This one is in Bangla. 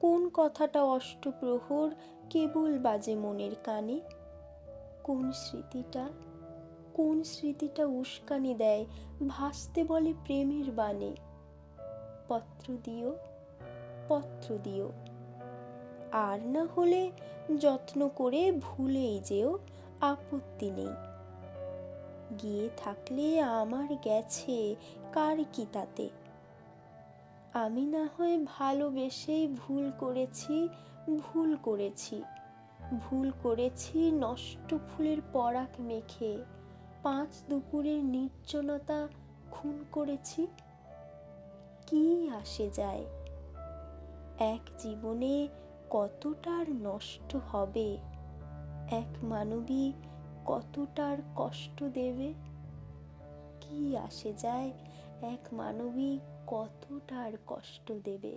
কোন কথাটা অষ্টপ্রহর কেবল বাজে মনের কানে? কোন স্মৃতিটা কোন স্মৃতিটা উস্কানি দেয় ভাসতে বলে প্রেমের বাণে? পত্র দিও পত্র দিও। আর না হলে যত্ন করে ভুলেই যেও, আপত্তি নেই। গিয়ে থাকলে আমার গেছে কার কি তাতে? আমি না হয় ভালোবেসেই ভুল করেছি ভুল করেছি। ভুল করেছি নষ্ট ফুলের পরাগ মেখে। পাঁচ দুপুরের নির্জনতা খুন করেছি। কি আসে যায়? এক জীবনে কতটার নষ্ট হবে? এক মানবী কতটার কষ্ট দেবে? কি আসে যায় এক মানবী কতটার কষ্ট দেবে?